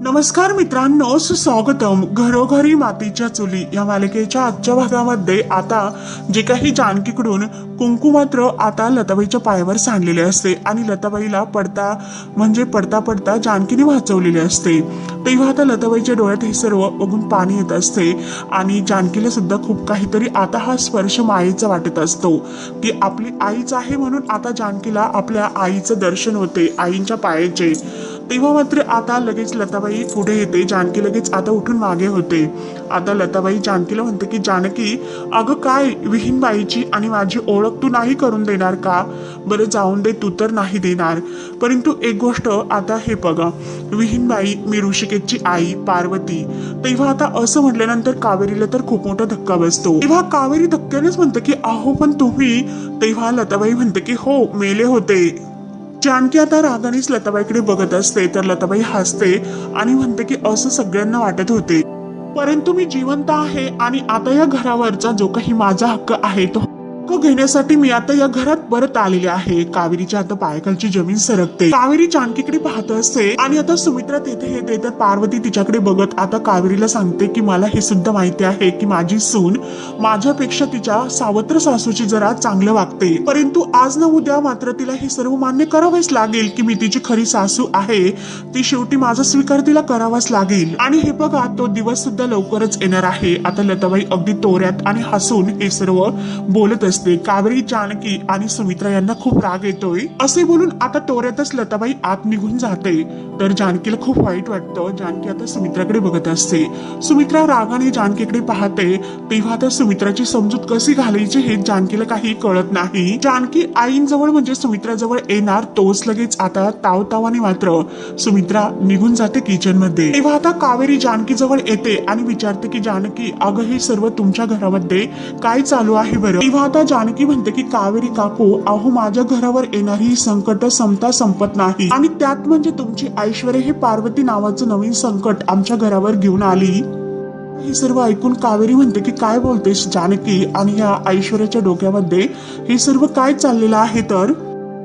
नमस्कार मित्रांनो सुस्वागतम. घरोघरी मातीच्या चुली या मालिकेच्या आजच्या भागामध्ये आता जे काही जानकीकडून कुंकू मात्र आता लताबाईच्या पायावर सांडलेले असते आणि लताबाईला पडता म्हणजे पडता पडता जानकीने वाचवलेले असते. तेव्हा आता लताबाईच्या डोळ्यात हे सर्व बघून पाणी येत असते आणि जानकीला सुद्धा खूप काहीतरी आता हा स्पर्श मायेचा वाटत असतो की आपली आईच आहे म्हणून आता जानकीला आपल्या आईचं दर्शन होते आईंच्या पायाचे. तेव्हा मात्र आता लगेच लताबाई पुढे येते. जानकी लगेच आता उठून मागे होते. आता लताबाई जानकीला म्हणते की जानकी अगं काय विहीनबाईची आणि माझी ओळख तू नाही करून देणार का? बरं जाऊन दे तू तर नाही देणार. परंतु एक गोष्ट आता हे बघा. विहीनबाई मी ऋषिकेशची आई पार्वती. तेव्हा आता असं म्हटल्यानंतर कावेरीला तर खूप मोठा धक्का बसतो. तेव्हा कावेरी धक्क्यानेच म्हणते की अहो पण तुम्ही तेव्हा लताबाई म्हणते की हो मेले होते. जानकी आता रागानेच लताबाईकडे बघत असते तर लताबाई हसते आणि म्हणते की असं सगळ्यांना वाटत होते. परंतु मी जिवंत आहे आणि आता या घरावरचा जो काही माझा हक्क आहे तो घेण्यासाठी मी आता या घरात परत आलेले आहे. कावेरीच्या आता पायाखालची जमीन सरकते. कावेरी जानकीकडे पाहत असते आणि आता सुमित्रा तिथे येते तर पार्वती तिच्याकडे बघत आता कावेरीला सांगते की मला हे सुद्धा माहिती आहे की माझी सून माझ्यापेक्षा तिच्या सावत्र सासूची जरा चांगलं वागते. परंतु आज ना उद्या मात्र तिला हे सर्व मान्य करावेच लागेल की मी तिची खरी सासू आहे. ती शेवटी माझा स्वीकार तिला करावाच लागेल. आणि हे बघा तो दिवस सुद्धा लवकरच येणार आहे. आता लताबाई अगदी तोऱ्यात आणि हसून हे सर्व बोलत असते. कावेरी जानकी आणि सुमित्रा यांना खूप राग येतोय. असे बोलून आता तोऱ्यातच लताबाई आत निघून जाते. तर जानकीला खूप वाईट वाटतं. जानकी आता सुमित्राकडे बघत असते. सुमित्रा रागाने जानकीकडे पाहते. तेव्हा तर सुमित्राची समजूत कशी घालायची हे जानकीला काही कळत नाही. जानकी आईंजवळ म्हणजे सुमित्राजवळ येणार तोच लगेच आता तावतावाने मात्र सुमित्रा निघून जाते किचनमध्ये. तेव्हा आता कावेरी जानकी जवळ येते आणि विचारते की जानकी अगं हे सर्व तुमच्या घरामध्ये काय चालू आहे बरं? तेव्हा आता जानकी म्हणते की कावेरी काकू अहो माझ्या घरावर येणारी ही संकट संपता संपत नाही. आणि त्यात म्हणजे तुमची ऐश्वर्य हे पार्वती नावाचं नवीन संकट आमच्या घरावर घेऊन आली. हे सर्व ऐकून कावेरी म्हणते की काय बोलतेस जानकी? आणि या ऐश्वर्याच्या डोक्यामध्ये हे सर्व काय चाललेलं आहे तर?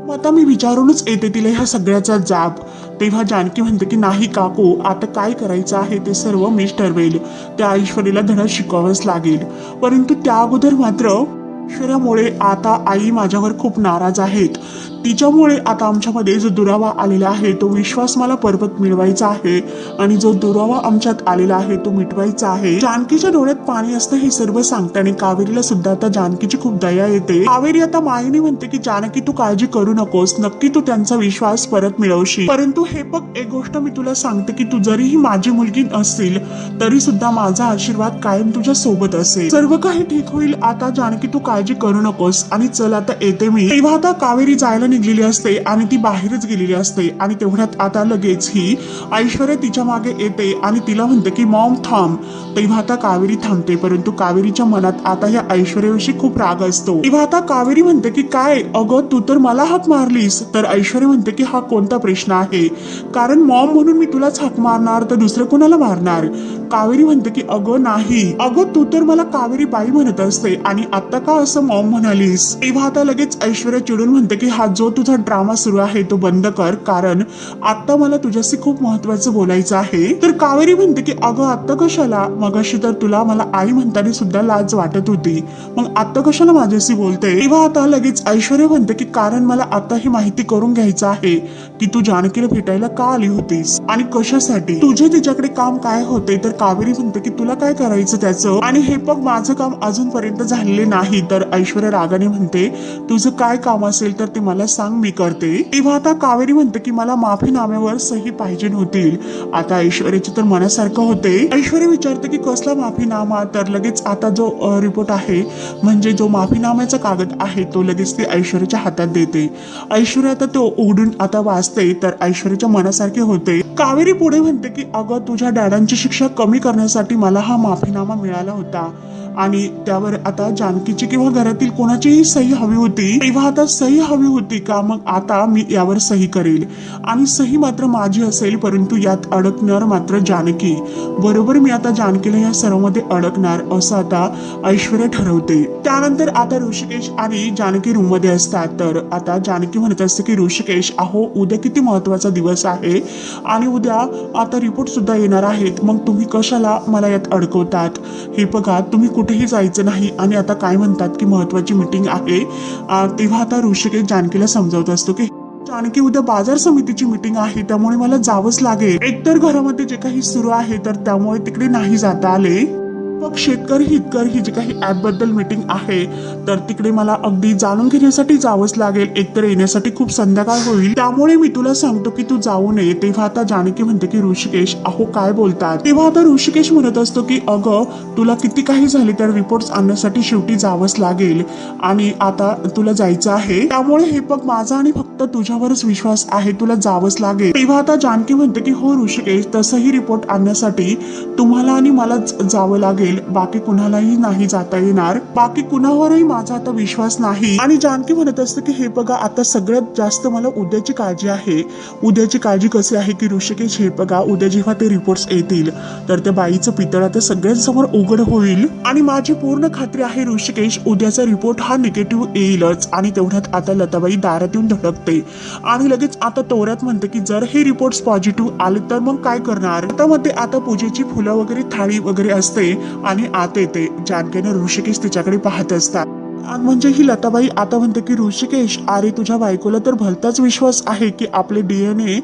मग आता मी विचारूनच येते तिला ह्या सगळ्याचा जाब. तेव्हा जानकी म्हणते की नाही काकू आता काय करायचं आहे ते सर्व मीच ठरवेल. त्या ऐश्वर्याला धडा शिकवावंच लागेल. परंतु त्या अगोदर मात्र ऐश्वर्यामुळे आता आई माझ्यावर खूप नाराज आहेत. तिच्यामुळे आता आमच्यामध्ये जो दुरावा आलेला आहे तो विश्वास मला परत मिळवायचा आहे. आणि जो दुरावा आमच्यात आलेला आहे तो मिटवायचा आहे. जानकीच्या डोळ्यात पाणी असतं हे सर्व सांगताना कावेरीला सुद्धा आता जानकीची खूप दया येते. कावेरी आता मायेने म्हणते की जानकी तू काळजी करू नकोस. नक्की तू त्यांचा विश्वास परत मिळवशील. परंतु हे बघ एक गोष्ट मी तुला सांगते की तू जरीही माझी मुलगी असतील तरी सुद्धा माझा आशीर्वाद कायम तुझ्या सोबत असेल. सर्व काही ठीक होईल. आता जानकी तू काळजी करू नकोस. आणि चल आता येते मी. तेव्हा आता कावेरी जायला निघलेली असते आणि ती बाहेरच गेलेली असते. आणि तेवढ्यात आता लगेच ही ऐश्वर्या तिच्यामागे येते आणि तिला म्हणते की मॉम थांब. तेव्हा आता कावेरी थांबते परंतु कावेरीच्या मनात आता या ऐश्वर्याविषयी खूप राग असतो. तेव्हा आता कावेरी म्हणते की काय? अगं तू तर मला हाक मारलीस. तर ऐश्वर्या म्हणते की हा कोणता प्रश्न आहे? कारण मॉम म्हणून मी तुलाच हाक मारणार तर दुसरं कोणाला मारणार? कावेरी म्हणते की अगं नाही. अगं तू तर मला कावेरी बाई म्हणत असते आणि आता का असं मॉम म्हणालीस? तेव्हा आता लगेच ऐश्वर्या चिडून म्हणते की हा जो तुझा ड्रामा सुरू आहे तो बंद कर. कारण आता मला तुझ्याशी खूप महत्वाचं बोलायचं आहे. तर कावेरी म्हणते की अगं आता कशाला? मगाशी तर तुला मला आई म्हणताना सुद्धा लाज वाटत होती. मग आता कशाला माझ्याशी बोलते? तेव्हा आता लगेच ऐश्वर्या म्हणते की कारण मला आता ही माहिती करून घ्यायचं आहे की तू जानकीला भेटायला का आली होतीस? आणि कशासाठी? तुझे तिच्याकडे काम काय होते? तर कावेरी म्हणते की तुला काय करायचं त्याचं? आणि हे बघ माझं काम अजूनपर्यंत झालेले नाही. तर ऐश्वर्या रागाने म्हणते तुझं काय काम असेल तर ते मला सांग मी करते. तेव्हा आता कावेरी म्हणते की मला माफीनाम्यावर सही पाहिजे होतील आता ऐश्वर्याचे तर मनासारखं होते. ऐश्वर्या विचारते की कसला माफीनामा तर लगेच आता जो रिपोर्ट आहे म्हणजे जो माफीनाम्याचा कागद आहे तो लगेच ते ऐश्वर्याच्या हातात देते. ऐश्वर्या आता तो उघडून आता वाचते तर ऐश्वर्याच्या मनासारखे होते. कावेरी पुढे म्हणते की अगं तुझ्या डॅडांची शिक्षा कमी करण्यासाठी मला हा माफीनामा मिळाला होता. आणि त्यावर आता जानकीची किंवा घरातील कोणाचीही सही हवी होती तेव्हा आता सही हवी होती का? मग आता मी यावर सही करेल. आणि सही मात्र माझी असेल परंतु यात अडकणार मात्र जानकी. बरोबर मी आता जानकीला या सर्वमध्ये अडकणार असं आता ऐश्वर्या ठरवते. त्यानंतर आता ऋषिकेश आणि जानकी रूममध्ये असतात. तर आता जानकी म्हणत असते की ऋषिकेश अहो उद्या किती महत्त्वाचा दिवस आहे आणि उद्या आता रिपोर्ट सुद्धा येणार आहेत. मग तुम्ही कशाला मला यात अडकवतात? हे बघा तुम्ही कुठेही जायचं नाही. आणि आता काय म्हणतात की महत्वाची मीटिंग आहे. तेव्हा आता ऋषिकेश जानकीला समजावत असतो की जानकी उद्या बाजार समितीची मीटिंग आहे. त्यामुळे मला जावंच लागेल. एकतर घरामध्ये जे काही सुरू आहे तर त्यामुळे तिकडे नाही जाता आले. मग शेतकरी हितकर ही जी काही ॲपबद्दल मीटिंग आहे तर तिकडे मला अगदी जाणून घेण्यासाठी जावंच लागेल. एकतर येण्यासाठी खूप संध्याकाळ होईल. त्यामुळे मी तुला सांगतो की तू जाऊ नये. तेव्हा आता जानकी म्हणते की ऋषिकेश अहो काय बोलतात? तेव्हा आता ऋषिकेश म्हणत असतो की अगं तुला किती काही झाले तर रिपोर्ट्स आणण्यासाठी शेवटी जावंच लागेल. आणि आता तुला जायचं आहे. त्यामुळे हे बघ माझा आणि फक्त तुझ्यावरच विश्वास आहे तुला जावंच लागेल. तेव्हा आता जानकी म्हणते की हो ऋषिकेश तसंही रिपोर्ट आणण्यासाठी तुम्हाला आणि मला जावं लागेल. बाकी कुणालाही नाही जाता येणार. बाकी कुणावरही माझा आता विश्वास नाही. आणि जानकी म्हणत असते की हे बघा आता सगळ्यात जास्त मला उद्याची काळजी आहे. उद्याची काळजी कशी आहे की ऋषिकेश हे बघा उद्या जेव्हा ते रिपोर्ट्स येतील तर त्या बाईचं पितळ आता सगळ्यांसमोर उघड होईल. आणि माझी पूर्ण खात्री आहे ऋषिकेश उद्याचा रिपोर्ट हा निगेटिव्ह येईलच. आणि तेवढ्यात आता लताबाई दारात येऊन धडकते. आणि लगेच आता तोऱ्यात म्हणते की जर हे रिपोर्ट्स पॉझिटिव्ह आले तर मग काय करणार? आता मध्ये आता पूजेची फुलं वगैरे थाळी वगैरे असते आणि आत येते. जानकीनं ऋषिकेश तिच्याकडे पाहत असतात. आणि म्हणजे ही लताबाई आता म्हणते की ऋषिकेश अरे तुझ्या बायकोला तर भलताच विश्वास आहे की आपले डीएनए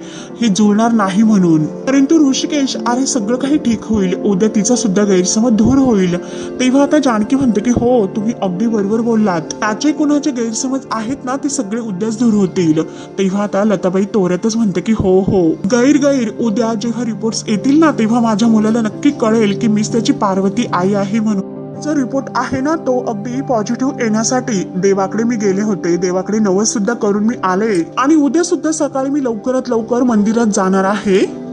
हे जुळणार नाही म्हणून. परंतु ऋषिकेश अरे सगळं काही ठीक होईल. उद्या तिचा सुद्धा गैरसमज दूर होईल. तेव्हा आता जानकी म्हणते की हो तुम्ही अगदी बरोबर बोललात. त्याचे कुणाचे गैरसमज आहेत ना ते सगळे उद्याच दूर होतील. तेव्हा आता लताबाई तोऱ्यातच म्हणते की हो हो. गैर गैर उद्या जेव्हा रिपोर्ट्स येतील ना तेव्हा माझ्या मुलाला नक्की कळेल की मीच त्याची पार्वती आई आहे म्हणून. जो रिपोर्ट आहे ना तो अगदी पॉझिटिव्ह येण्यासाठी. देवाकडे मी गेले होते. देवाकडे नवस सुद्धा करून मी आले. आणि उद्या सुद्धा सकाळी मी लवकरात लवकर मंदिरात जाणार आहे.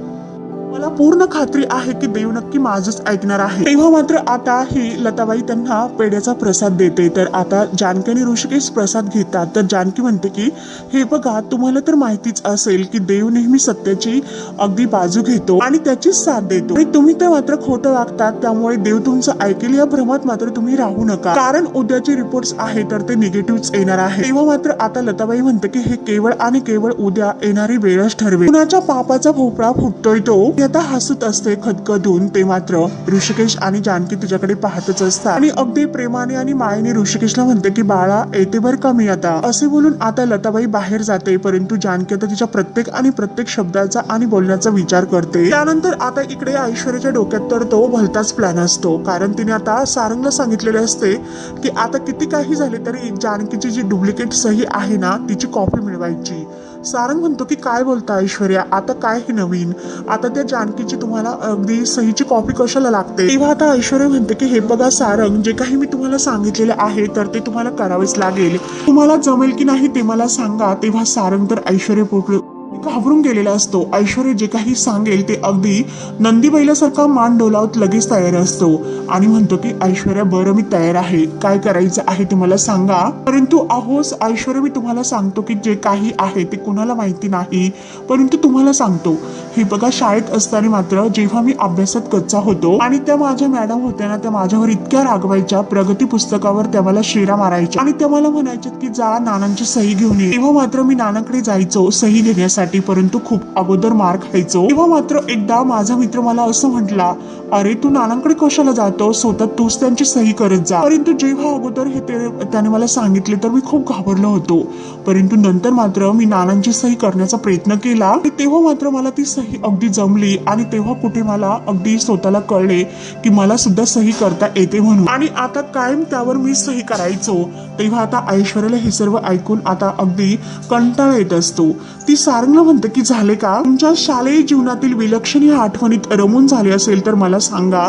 मला पूर्ण खात्री आहे की देव नक्की माझच ऐकणार आहे. तेव्हा मात्र आता ही लताबाई त्यांना पेड्याचा प्रसाद देते. तर आता जानकी आणि ऋषिकेश प्रसाद घेतात. तर जानकी म्हणते की हे बघा तुम्हाला तर माहितीच असेल की देव नेहमी सत्याची अगदी बाजू घेतो आणि त्याचीच साथ देतो. आणि तुम्ही तर मात्र खोटं वागतात. त्यामुळे देव तुमचं ऐकेल या भ्रमात मात्र तुम्ही राहू नका. कारण उद्याचे रिपोर्ट्स आहे तर ते निगेटिव्ह येणार आहे. तेव्हा मात्र आता लताबाई म्हणते की हे केवळ आणि केवळ उद्या येणारी वेळच ठरवेल. कुणाच्या पापाचा भोपळा फुटतोय तो? ती आता हसत असते खदखदून. ते मात्र ऋषिकेश आणि जानकी तिच्याकडे पाहतच असतात. आणि अगदी प्रेमाने आणि मायेने ऋषिकेशला म्हणते की बाळा येते बर का मी आता? असे बोलून आता लताबाई बाहेर जाते परंतु जानकी आता तिच्या प्रत्येक आणि प्रत्येक शब्दाचा आणि बोलण्याचा विचार करते. त्यानंतर आता इकडे ऐश्वर्याच्या डोक्यात तर तो भलताच प्लॅन असतो. कारण तिने आता सारंगला सांगितलेले असते की आता किती काही झाले तरी जानकीची जी डुप्लिकेट सही आहे ना तिची कॉपी मिळवायची. सारंग म्हणतो की काय बोलता ऐश्वर्या? आता काय हे नवीन? आता त्या जानकीची तुम्हाला अगदी सहीची कॉपी कशाला लागते? तेव्हा आता ऐश्वर्या म्हणते की हे बघा सारंग जे काही मी तुम्हाला सांगितलेले आहे तर ते तुम्हाला करावेच लागेल. तुम्हाला जमेल की नाही ते मला सांगा. तेव्हा सारंग तर ऐश्वर्या पोट घाबरून गेलेला असतो. ऐश्वर्य जे काही सांगेल ते अगदी नंदी बैलासारखा मान डोलावत लगेच तयार असतो. आणि म्हणतो की ऐश्वर्या बरं मी तयार आहे. काय करायचं आहे ते मला सांगा. परंतु अहोस ऐश्वर्य मी तुम्हाला सांगतो की जे काही आहे ते कुणाला माहिती नाही परंतु तुम्हाला सांगतो. हे बघा शाळेत असताना मात्र जेव्हा मी अभ्यासात कच्चा होतो आणि त्या माझ्या मॅडम होत्या ना त्या माझ्यावर इतक्या रागवायच्या प्रगती पुस्तकावर त्या मला शिरा मारायच्या आणि त्या मला म्हणायच्यात की जा नानांची सही घेऊन ये. तेव्हा मात्र मी नानाकडे जायचो सही घेण्यासाठी. परंतु खूप अगोदर मार खायचो. तेव्हा मात्र एकदा माझा मित्र मला असं म्हटला अरे तू नानांकडे कशाला जातो? स्वतः तूच त्यांची सही करत जा. परंतु जेव्हा अगोदर हे त्याने मला सांगितले तर मी खूप घाबरलो होतो. परंतु नंतर मात्र मी नानांची सही करण्याचा प्रयत्न केला. आणि तेव्हा मात्र मला ती सही अगदी जमली. आणि तेव्हा कुठे मला अगदी स्वतःला कळले की मला सुद्धा सही करता येते म्हणून. आणि आता कायम त्यावर मी सही करायचो. तेव्हा आता ऐश्वर्याला हे सर्व ऐकून आता अगदी कंटाळा येत असतो. ती सारंगला म्हणते की झाले का? तुमच्या शालेय जीवनातील विलक्षण या आठवणीत रमून झाले असेल तर मला सांगा.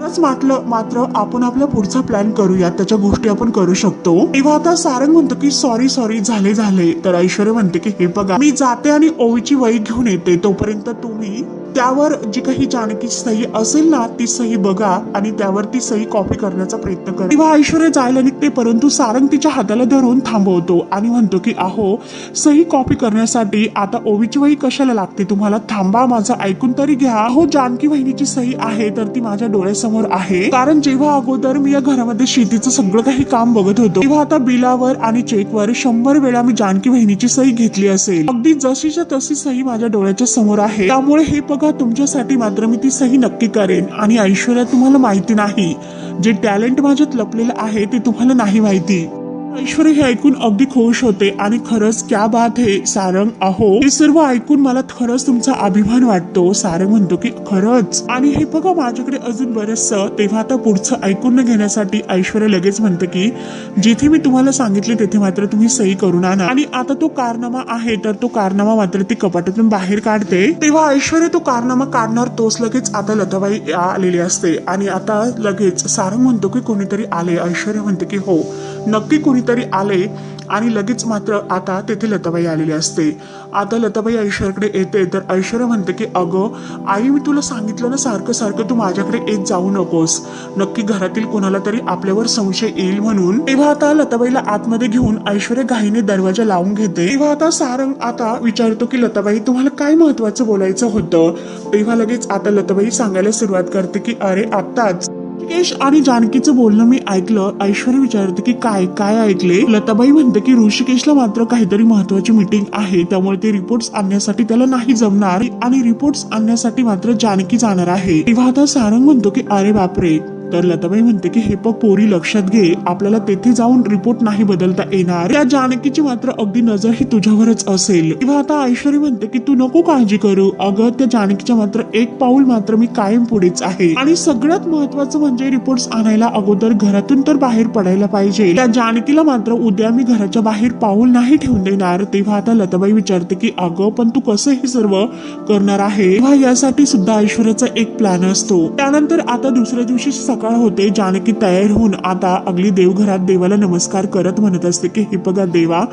खरंच म्हटलं मात्र आपण आपला पुढचा प्लॅन करूया त्याच्या गोष्टी आपण करू शकतो. तेव्हा आता सारंग म्हणतो की सॉरी सॉरी झाले झाले. तर ऐश्वर्या म्हणते की हे बघा मी जाते आणि ओवीची वही घेऊन येते. तोपर्यंत तुम्ही त्यावर जी काही जानकीची सही असेल ना ती सही बघा आणि त्यावर ती सही कॉपी करण्याचा प्रयत्न करा. तेव्हा ऐश्वर्या जायला निघते परंतु सारंग तिच्या हाताला धरून थांबवतो आणि म्हणतो की अहो सही कॉपी करण्यासाठी आता ओवीची वही कशाला लागते? तुम्हाला थांबा माझं ऐकून तरी घ्या. हो जानकी वहिनीची सही आहे तर ती माझ्या डोळ्यासमोर आहे. कारण जेव्हा अगोदर मी या घरामध्ये शेतीचं सगळं काही काम बघत होतो तेव्हा आता बिलावर आणि चेकवर शंभर वेळा मी जानकी वहिनीची सही घेतली असेल. अगदी जशीच्या तशी सही माझ्या डोळ्याच्या समोर आहे. त्यामुळे हे बघा तुमच्यासाठी मात्र मी ती सही नक्की करेन आणि ऐश्वर्या तुम्हाला माहिती नाही. जे टॅलेंट माझ्यात लपलेलं आहे ते तुम्हाला नाही माहिती. ऐश्वरी हे ऐकून अगदी खुश होते. आणि खरंच क्या बात हे सारंग. अहो हे सर्व ऐकून मला खरंच तुमचा अभिमान वाटतो. सारंग म्हणतो की खरंच. आणि हे बघा माझ्याकडे अजून बरेचस. तेव्हा आता पुढचं ऐकून घेण्यासाठी ऐश्वर्या लगेच म्हणते की जिथे मी तुम्हाला सांगितले तेथे मात्र तुम्ही सही करून आणा. आणि आता तो कारनामा आहे तर तो कारनामा मात्र ती कपाटातून बाहेर काढते. तेव्हा ऐश्वर्या तो कारनामा काढणार तोच लगेच आता लताबाई आलेली असते. आणि आता लगेच सारंग म्हणतो की कोणीतरी आले ऐश्वर्या म्हणते की हो नक्की कोणीतरी आले आणि लगेच मात्र आता तेथे लताबाई आलेली असते. आता लताबाई ऐश्वर्याकडे येते. तर ऐश्वर्या म्हणते की अगं आई मी तुला सांगितलं ना सारखं सारखं तू माझ्याकडे येत जाऊ नकोस. नक्की घरातील कोणाला तरी आपल्यावर संशय येईल म्हणून. तेव्हा आता लताबाईला आतमध्ये घेऊन ऐश्वर्या घाईने दरवाजा लावून घेते. तेव्हा आता सारंग आता विचारतो की लताबाई तुम्हाला काय महत्वाचं बोलायचं होतं? तेव्हा लगेच आता लताबाई सांगायला सुरुवात करते की अरे आत्ताच. केश आणि जानकीचं बोलणं मी ऐकलं ऐश्वर्या विचारते की काय काय ऐकले? लताबाई म्हणते की ऋषिकेशला मात्र काहीतरी महत्वाची मीटिंग आहे त्यामुळे ते रिपोर्ट्स आणण्यासाठी त्याला नाही जमणार आणि रिपोर्ट्स आणण्यासाठी मात्र जानकी जाणार आहे. तेव्हा आता सारंग म्हणतो की अरे बापरे तर लताबाई म्हणते की हे पग पोरी लक्षात घे. आपल्याला तेथे जाऊन रिपोर्ट नाही बदलता येणार. त्या जानकीची मात्र अगदी नजर ही तुझ्यावरच असेल. तेव्हा आता ऐश्वरी म्हणते की तू नको काळजी करू. अगं त्या जानकीच्या मात्र एक पाऊल मात्र मी कायम पुढेच आहे. आणि सगळ्यात महत्वाचं म्हणजे रिपोर्ट्स आणायला अगोदर घरातून तर बाहेर पडायला पाहिजे. त्या जानकीला मात्र उद्या मी घराच्या बाहेर पाऊल नाही ठेवून देणार. तेव्हा आता लताबाई विचारते की अगं पण तू कसं हे सर्व करणार आहे? तेव्हा यासाठी सुद्धा ऐश्वर्याचा एक प्लॅन असतो. त्यानंतर आता दुसऱ्या दिवशी सकाळ होते जानकी तयार होऊन आता अगली देवघरात देवाला नमस्कार करत म्हणत असते की हे बघा देवा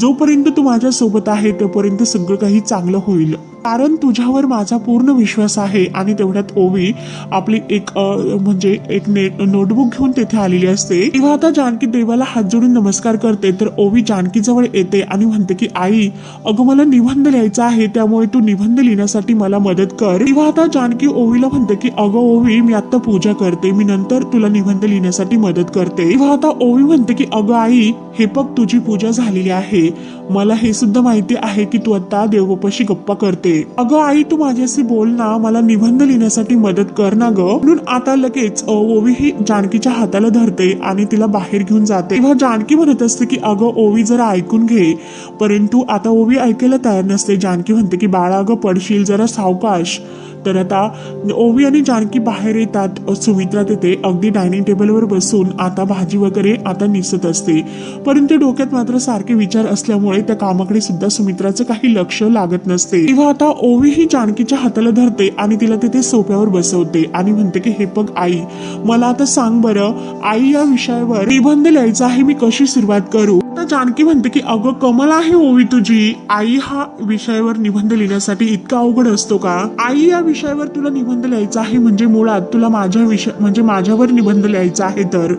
जोपर्यंत तू माझ्या सोबत आहे तोपर्यंत सगळं काही चांगलं होईल. कारण तुझ्यावर माझा पूर्ण विश्वास आहे आणि तेवढ्यात ओवी आपली एक म्हणजे एक नेट नोटबुक घेऊन तेथे आलेली असते. तेव्हा आता जानकी देवाला हात जोडून नमस्कार करते. तर ओवी जानकीजवळ येते आणि म्हणते की आई अगं मला निबंध लिहायचा आहे त्यामुळे तू निबंध लिहिण्यासाठी मला मदत कर. तेव्हा आता जानकी ओवीला म्हणते की अगं ओवी मी आता पूजा करते. मी नंतर तुला निबंध लिहिण्यासाठी मदत करते. तेव्हा आता ओवी म्हणते की अगं आई हे बघ तुझी पूजा झालेली आहे. मला हे सुद्धा माहिती आहे की तू आता देवबापाशी गप्पा करते. अगं आई तू माझ्याशी बोल ना. मला निबंध लिहिण्यासाठी मदत कर ना ग. म्हणून आता लगेच ओवी ही जानकीच्या हाताला धरते आणि तिला बाहेर घेऊन जाते. तेव्हा जानकी म्हणत असते की अगं ओवी जरा ऐकून घे. परंतु आता ओवी ऐकायला तयार नसते. जानकी म्हणते की बाळा अगं पडशील जरा सावकाश. तर आता ओवी आणि जानकी बाहेर येतात. सुमित्रा तिथे अगदी डायनिंग टेबलवर बसून आता भाजी वगैरे आता निसत असते. परंतु डोक्यात मात्र सारखे विचार असल्यामुळे त्या कामाकडे सुद्धा सुमित्राचं काही लक्ष लागत नसते. तेव्हा आता ओवी ही जानकीच्या हाताला धरते आणि तिला तिथे सोप्यावर बसवते आणि म्हणते की हे बघ आई मला आता सांग बरं आई या विषयावर निबंध लिहायचा आहे मी कशी सुरुवात करू? आता जानकी म्हणते की अगं कमल आहे ओवी तुझी. आई हा विषयावर निबंध लिहिण्यासाठी इतका अवघड असतो का? आई या विषयावर तुला निबंध लिहायचा आहे म्हणजे मुळात तुला माझ्या विषय म्हणजे माझ्यावर निबंध लिहायचा आहे तर?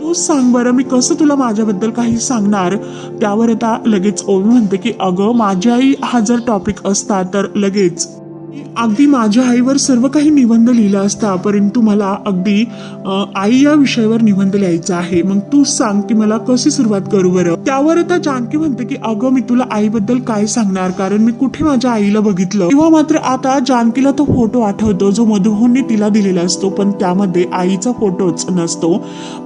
तूच सांग बरं मी कसं तुला माझ्याबद्दल काही सांगणार? त्यावर आता लगेच ओवी म्हणते की अगं माझी आई हा जर टॉपिक असता तर लगेच. मी अगदी माझ्या आईवर सर्व काही निबंध लिहिला असता परंतु मला अगदी आई या विषयावर निबंध लिहायचा आहे. मग तू सांग की मला कशी सुरुवात करू बरं? त्यावर आता जानकी म्हणते की अगं मी तुला आईबद्दल काय सांगणार? कारण मी कुठे माझ्या आईला बघितलं? किंवा मात्र आता जानकीला तो फोटो आठवतो जो मधुहोनने तिला दिलेला असतो पण त्यामध्ये आईचा फोटोच नसतो.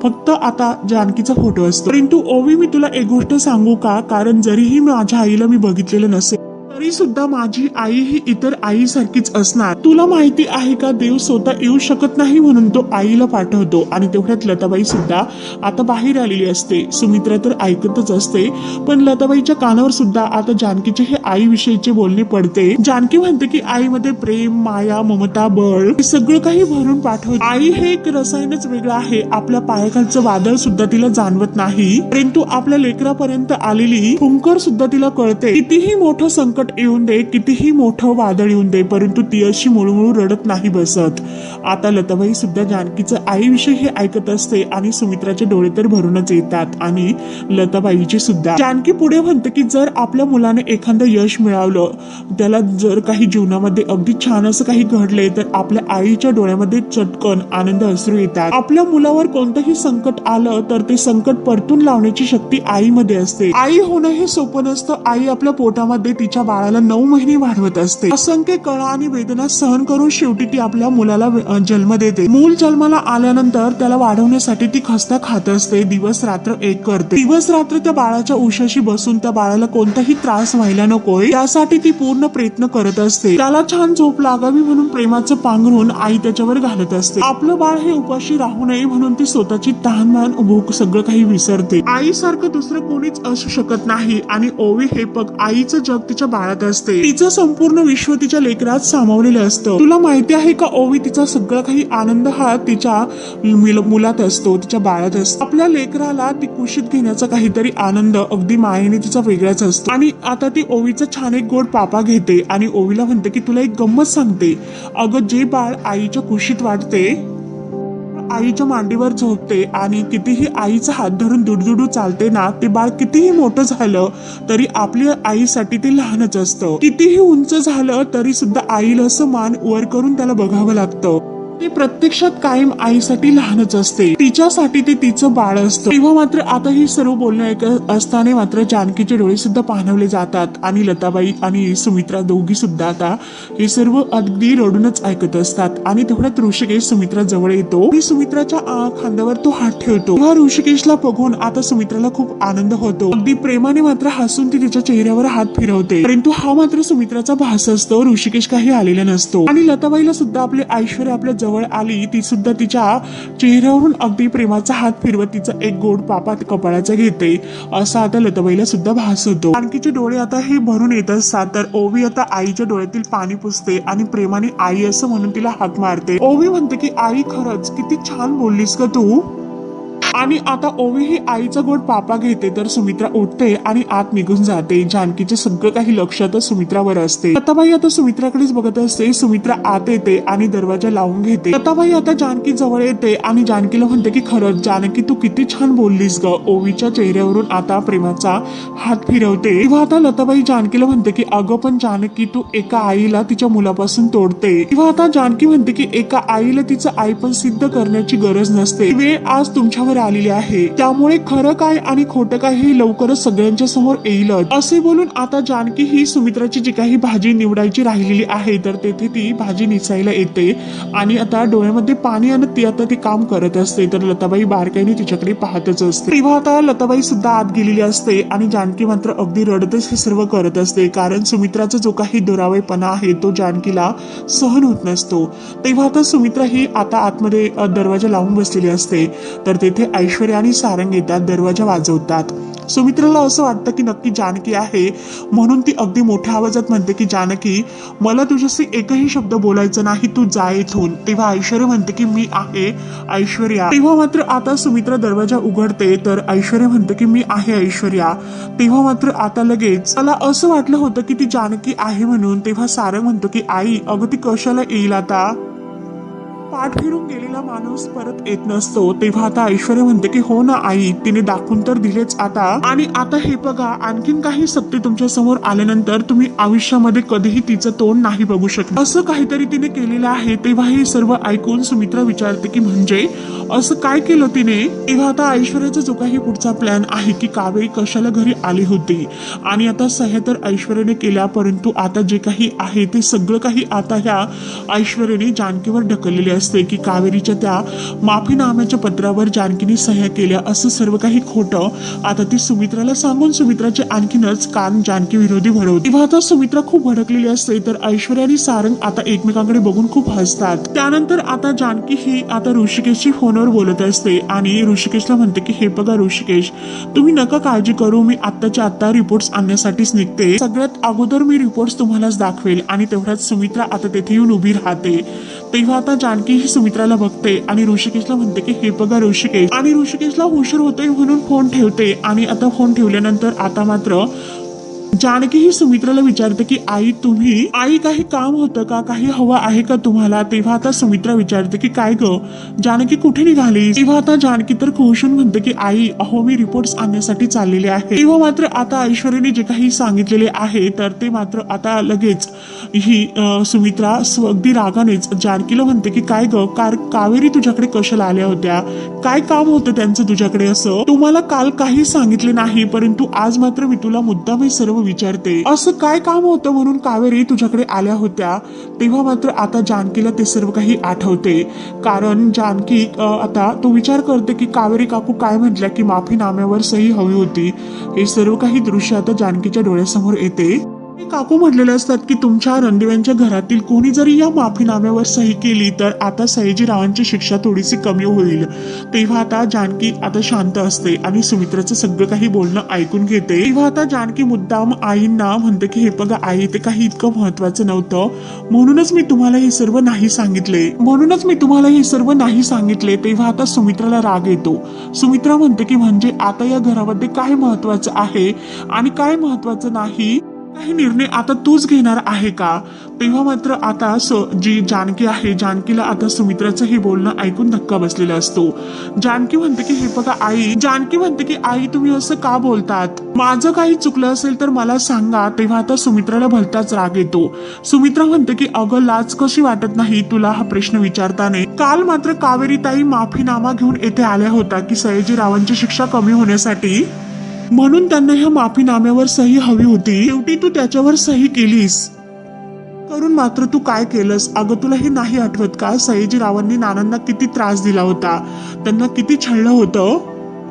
फक्त आता जानकीचा फोटो असतो. परंतु ओवी मी तुला एक गोष्ट सांगू का? कारण जरीही माझ्या आईला मी बघितलेलं नसेल तरी सुद्धा माझी आई ही इतर आईसारखीच असणार. तुला माहिती आहे का देव स्वतः येऊ शकत नाही म्हणून तो आईला पाठवतो. आणि तेवढ्यात लताबाई सुद्धा आता बाहेर आलेली असते. सुमित्रा तर ऐकतच असते पण लताबाईच्या कानावर सुद्धा आता जानकीचे हे आई विषयीचे बोलणे पडते. जानकी म्हणते की आईमध्ये प्रेम माया ममता बळ हे सगळं काही भरून पाठवत. आई हे एक रसायनच वेगळं आहे. आपल्या पायाखालचं वादळ सुद्धा तिला जाणवत नाही. परंतु आपल्या लेकरापर्यंत आलेली हुंकर सुद्धा तिला कळते. कितीही मोठं संकट संकट येऊन दे कितीही मोठं वादळ येऊन दे परंतु ती अशी मुळमुळू रडत नाही बसत. आता लताबाई सुद्धा जानकीचं आईविषयी हे ऐकत असते आणि सुमित्राचे डोळे तर भरूनच येतात आणि लताबाईची सुद्धा. जानकी पुढे म्हणते की जर आपल्या मुलाने एखादं यश मिळवलं त्याला जर काही जीवनामध्ये अगदी छान असं काही घडले तर आपल्या आईच्या डोळ्यामध्ये चटकन आनंद असू येतात. आपल्या मुलावर कोणतंही संकट आलं तर ते संकट परतून लावण्याची शक्ती आईमध्ये असते. आई होणं हे सोपं नसतं. आई आपल्या पोटामध्ये तिच्या बाळाला नऊ महिने वाढवत असते. असंख्य कळा आणि वेदना सहन करून शेवटी ती आपल्या मुलाला जन्म देते. मूल जन्माला आल्यानंतर त्याला वाढवण्यासाठी ती खस्ता खात असते. दिवस रात्र एक करते. दिवस रात्र त्या बाळाच्या उशाशी बसून त्या बाळाला कोणताही त्रास व्हायला नकोय. त्यासाठी ती पूर्ण प्रयत्न करत असते. त्याला छान झोप लागावी म्हणून प्रेमाचं पांघरून आई त्याच्यावर घालत असते. आपलं बाळ हे उपाशी राहू नये म्हणून ती स्वतःची तहानमान भूक सगळं काही विसरते. आईसारखं दुसरं कोणीच असू शकत नाही. आणि ओवी हे पग आईचं जग तिच्या बाळात असते. तिचं संपूर्ण विश्व तिच्या लेकरात सामावलेलं असतं. तुला माहिती आहे का ओवी तिचा सगळा काही आनंद हा तिच्या मुलात असतो तिच्या बाळात असतो. आपल्या लेकराला ती कुशीत घेण्याचा काहीतरी आनंद अगदी मायेने तिचा वेगळाच असतो. आणि आता ती ओवीचा छान एक गोड पापा घेते आणि ओवीला म्हणते की तुला एक गंमत सांगते. अगं जे बाळ आईच्या कुशीत वाटते आईच्या मांडीवर झोपते आणि कितीही आईचा हात धरून दुडदुडू चालते ना ते बाळ कितीही मोठं झालं तरी आपल्या आईसाठी ते लहानच असतं. कितीही उंच झालं तरी सुद्धा आईला असं मान वर करून त्याला बघावं लागतं. ते प्रत्यक्षात कायम आईसाठी लहानच असते. तिच्यासाठी ते तिचं बाळ असतं. तेव्हा मात्र आता ही सर्व बोलणं ऐकत असताना मात्र जानकीचे डोळे सुद्धा पाहणवले जातात आणि लताबाई आणि सुमित्रा दोघी सुद्धा आता हे सर्व अगदी रडूनच ऐकत असतात. आणि तेवढ्यात ऋषिकेश सुमित्रा जवळ येतो आणि सुमित्राच्या आ, खांद्यावर तो हात ठेवतो. तेव्हा ऋषिकेशला बघून आता सुमित्राला खूप आनंद होतो. अगदी प्रेमाने मात्र हसून ती तिच्या चेहऱ्यावर हात फिरवते. परंतु हा मात्र सुमित्राचा भास असतो. ऋषिकेश काही आलेला नसतो. आणि लताबाईला सुद्धा आपले ऐश्वर्य आपल्या जवळ आली ती सुद्धा तिच्या चेहऱ्यावरून अगदी प्रेमाचा हात फिरवत तिचा एक गोड पापात कपाळाचा घेते. असं आता लताबाईला सुद्धा भास होतो. आणखीचे डोळे आता हे भरून येत असतात तर ओवी आता आईच्या डोळ्यातील पाणी पुसते आणि प्रेमाने आई असं म्हणून तिला हाक मारते. ओवी म्हणते की आई खरंच किती छान बोललीस का तू. आणि आता ओवी ही आईचा गोड पापा घेते तर सुमित्रा उठते आणि आत निघून जाते. जानकीचे सगळं काही लक्ष आता सुमित्रावर असते. लताबाई आता सुमित्राकडेच बघत असते. सुमित्रा आत येते आणि दरवाजा लावून घेते. लताबाई आता जानकी जवळ येते आणि जानकीला म्हणते की खरंच जानकी तू किती छान बोललीस ग. ओवीच्या चेहऱ्यावरून आता प्रेमाचा हात फिरवते. तेव्हा आता लताबाई जानकीला म्हणते की अगं पण जानकी तू एका आईला तिच्या मुलापासून तोडते. तेव्हा आता जानकी म्हणते की एका आईला तिचं आई पण सिद्ध करण्याची गरज नसते. वेळ आज तुमच्यावर आलेली आहे. त्यामुळे खरं काय आणि खोटं काय हे लवकरच सगळ्यांच्या समोर येईलच. असे बोलून आता जानकी ही सुमित्राची जी काही भाजी निवडायची राहिलेली आहे तर तेथे ती भाजी निसायला येते आणि आता डोळ्यामध्ये पाणी आणत ती आता ती काम करत असते. तर लताबाई बारकाईने तिच्याकडे पाहतच असते. तेव्हा आता लताबाई सुद्धा आत गेलेली असते आणि जानकी मात्र अगदी रडतच हे सर्व करत असते. कारण सुमित्राचा जो काही दुरावेपणा आहे तो जानकीला सहन होत नसतो. तेव्हा आता सुमित्रा ही आता आतमध्ये दरवाजा लावून बसलेली असते. तर तेथे ऐश्वर्या आणि सारंग येतात दरवाजा वाजवतात. सुमित्राला असं वाटतं की नक्की जानकी आहे म्हणून ती अगदी मोठ्या आवाजात म्हणते की जानकी मला तुझ्याशी एकही शब्द बोलायचं नाही तू जा इथून. तेव्हा ऐश्वर्या म्हणते की मी आहे ऐश्वर्या. तेव्हा मात्र आता सुमित्रा दरवाजा उघडते तर ऐश्वर्या म्हणते की मी आहे ऐश्वर्या. तेव्हा मात्र आता लगेच मला असं वाटलं होतं की ती जानकी आहे म्हणून. तेव्हा सारंग म्हणतो की आई अगं ती कशाला येईल आता? पाठ फिरून गेलेला माणूस परत येत नसतो. तेव्हा आता ऐश्वर्या म्हणते की हो ना आई तिने दाखवून तर दिलेच आता. आणि आता हे बघा आणखीन काही सत्य तुमच्यासमोर आल्यानंतर तुम्ही आयुष्यामध्ये कधीही तिचं तोंड नाही बघू शकत. असं काहीतरी तिने केलेलं आहे. तेव्हा हे सर्व ऐकून सुमित्रा विचारते की म्हणजे? असं काय केलं तिने? तेव्हा आता ऐश्वर्याचा जो काही पुढचा प्लॅन आहे की कावेरी कशाला घरी आली होती? आणि आता सह्या तर ऐश्वर्याने केल्या परंतु आता जे काही आहे ते सगळं काही आता ह्या ऐश्वर्याने जानकीवर ढकललेले असते की कावेरीच्या त्या माफीनाम्याच्या पत्रावर जानकीने सह्या केल्या असं सर्व काही खोटं आता ती सुमित्राला सांगून सुमित्राचे आणखीनच कान जानकी विरोधी भरवते. तेव्हा आता सुमित्रा खूप भडकलेली असते तर ऐश्वर्या आणि सारंग आता एकमेकांकडे बघून खूप हसतात. त्यानंतर आता जानकी ही आता ऋषिकेशची फोनवर बोलत असते आणि ऋषिकेशला म्हणते की हे बघा ऋषिकेश तुम्ही नका काळजी करू मी आत्ताच्या आत्ता रिपोर्ट्स आणण्यासाठीच निघते. सगळ्यात अगोदर मी रिपोर्ट्स तुम्हालाच दाखवेल आणि तेवढ्यात सुमित्रा आता तेथे येऊन उभी राहते. तेव्हा आता जानकी ही सुमित्राला बघते आणि ऋषिकेशला म्हणते की हे बघा ऋषिकेश. आणि ऋषिकेशला हुशार होते म्हणून फोन ठेवते. आणि आता फोन ठेवल्यानंतर आता मात्र जानकी ही सुमित्राला विचारते की आई तुम्ही आई काही काम होतं का? काही हवं आहे का तुम्हाला? तेव्हा आता सुमित्रा विचारते की काय ग? जानकी कुठे निघाली तेव्हा आता जानकी तर खुशून म्हणते की आई अहो मी रिपोर्ट्स आणण्यासाठी चाललेले आहे. तेव्हा मात्र आता ऐश्वर्याने जे काही सांगितलेले आहे तर ते मात्र आता लगेच ही सुमित्रा स्व- अगदी रागानेच जानकीला म्हणते की काय ग? कार कावेरी तुझ्याकडे कशाला आल्या होत्या? काय काम होतं त्यांचं तुझ्याकडे असं? तुम्हाला काल काही सांगितले नाही परंतु आज मात्र मी तुला मुद्दाम हे सर्व विचारते असं काय काम होतं म्हणून कावेरी तुझ्याकडे आल्या होत्या? तेव्हा मात्र आता जानकीला ते सर्व काही आठवते. कारण जानकी आता तो विचार करते की कावेरी काकू काय म्हटल्या की माफीनाम्यावर सही हवी होती. हे सर्व काही दृश्य आता जानकीच्या डोळ्यासमोर येते. हे काकू म्हटलेले असतात की तुमच्या रणदिव्यांच्या घरातील कोणी जरी या माफीनाम्यावर सही केली तर आता सयाजीरावांची शिक्षा थोडीशी कमी होईल. तेव्हा आता जानकी आता शांत असते आणि सुमित्राचं सगळं काही बोलणं ऐकून घेते. तेव्हा आता जानकी मुद्दाम आईंना म्हणते की हे बघा आई ते काही इतकं महत्वाचं नव्हतं. म्हणूनच मी तुम्हाला हे सर्व नाही सांगितले. म्हणूनच मी तुम्हाला हे सर्व नाही सांगितले. तेव्हा आता सुमित्राला राग येतो. सुमित्रा म्हणते की म्हणजे आता या घरामध्ये काय महत्वाचं आहे आणि काय महत्वाचं नाही? काही निर्णय आता तूच घेणार आहे का? तेव्हा मात्र आता स- जी जानकी आहे जानकीला आता सुमित्राचं हे बोलणं ऐकून धक्का बसलेला असतो. जानकी म्हणते की हे बघा आई जानकी म्हणते की आई तुम्ही असं का बोलतात? माझं काही चुकलं असेल तर मला सांगा. तेव्हा आता सुमित्राला भलताच राग येतो. सुमित्रा म्हणते की अगं लाच कशी वाटत नाही तुला हा प्रश्न विचारताना? काल मात्र कावेरी ताई माफीनामा घेऊन येथे आल्या होता की सयाजीरावांची शिक्षा कमी होण्यासाठी म्हणून त्यांना ह्या माफीनाम्यावर सही हवी होती. शेवटी तू त्याच्यावर सही केलीस. करून मात्र तू काय केलंस? अगं तुला हे नाही आठवत का? सयाजीरावांनी नानांना किती त्रास दिला होता. त्यांना किती छळलं होतं?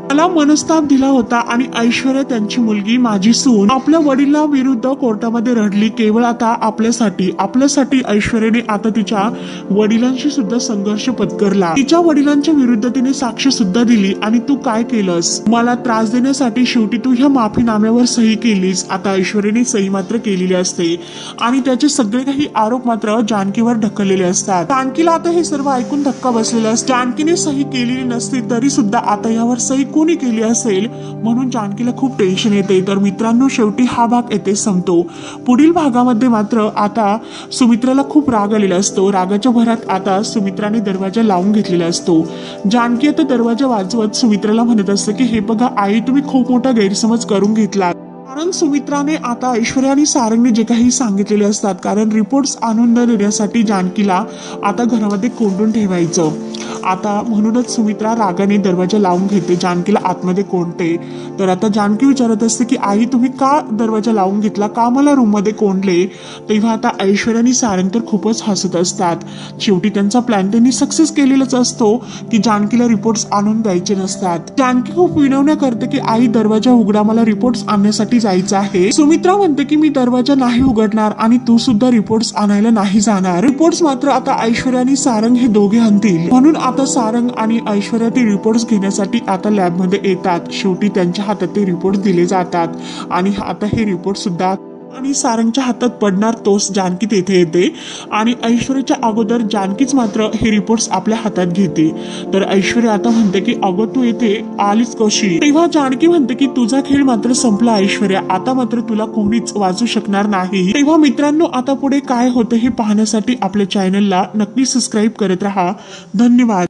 मला मनस्ताप दिला होता आणि ऐश्वर्या त्यांची मुलगी माझी सून आपल्या वडिला विरुद्ध कोर्टामध्ये रडली. केवळ आता आपल्यासाठी आपल्यासाठी ऐश्वर्याने आता तिच्या वडिलांशी सुद्धा संघर्ष पत्करला. तिच्या वडिलांच्या विरुद्ध तिने साक्ष सुद्धा दिली. आणि तू काय केलंस? मला त्रास देण्यासाठी शेवटी तू ह्या माफीनाम्यावर सही केलीस. आता ऐश्वर्याने सही मात्र केलेली असते. आणि त्याचे सगळे काही आरोप मात्र जानकीवर ढकललेले असतात. जानकीला आता हे सर्व ऐकून धक्का बसलेला असतो. जानकीने सही केलेली नसती तरी सुद्धा आता यावर सही कोणी केली असेल? म्हणून जानकीला खूप टेन्शन येते. तर मित्रांनो शेवटी हा भाग येथे संपतो. पुढील भागामध्ये मात्र आता सुमित्राला खूप राग आलेला असतो. रागाच्या भरात आता सुमित्राने दरवाजा लावून घेतलेला असतो. जानकी आता दरवाजा वाजवत सुमित्राला म्हणत असतं की हे बघा आई तुम्ही खूप मोठा गैरसमज करून घेतला कारण सुमित्राने आता ऐश्वर्या आणि सारंगने जे काही सांगितलेले असतात कारण रिपोर्ट्स आणून न देण्यासाठी जानकीला आता घरामध्ये कोंडून ठेवायचं. आता म्हणूनच सुमित्रा रागाने दरवाजा लावून घेते जानकीला आतमध्ये कोंडते. तर आता जानकी विचारत असते की आई तुम्ही का दरवाजा लावून घेतला? का मला रूममध्ये कोंडले? तेव्हा आता ऐश्वर्या आणि सारंग तर खूपच हसत असतात. शेवटी त्यांचा प्लॅन त्यांनी सक्सेस केलेलाच असतो की जानकीला रिपोर्ट्स आणून द्यायचे नसतात. जानकी खूप विनवण्या करते की आई दरवाजा उघडा मला रिपोर्ट्स आणण्यासाठी जायचं जायचं आहे. सुमित्रा म्हणते की मी दरवाजा नाही उघडणार आणि तू सुद्धा रिपोर्ट्स आणायला नाही जाणार. रिपोर्ट्स मात्र आता ऐश्वर्या आणि सारंग हे दोघे आणतील. म्हणून आता सारंग आणि ऐश्वर्या ते रिपोर्ट्स घेण्यासाठी आता लॅबमध्ये येतात. शेवटी त्यांच्या हातात ते रिपोर्ट दिले जातात. आणि आता हे रिपोर्ट सुद्धा आणि सारंगच्या हातात पडणार तोच जानकी तेथे येते आणि ऐश्वर्याच्या अगोदर जानकीच मात्र हे रिपोर्ट्स आपल्या हातात घेते. तर ऐश्वर्या आता म्हणते की अगो तू येथे आलीच कशी? तेव्हा जानकी म्हणते की तुझा खेळ मात्र संपला ऐश्वर्या. आता मात्र तुला कोणीच वाचू शकणार नाही. तेव्हा मित्रांनो आता पुढे काय होतं हे पाहण्यासाठी आपल्या चॅनलला नक्की सबस्क्राईब करत राहा. धन्यवाद.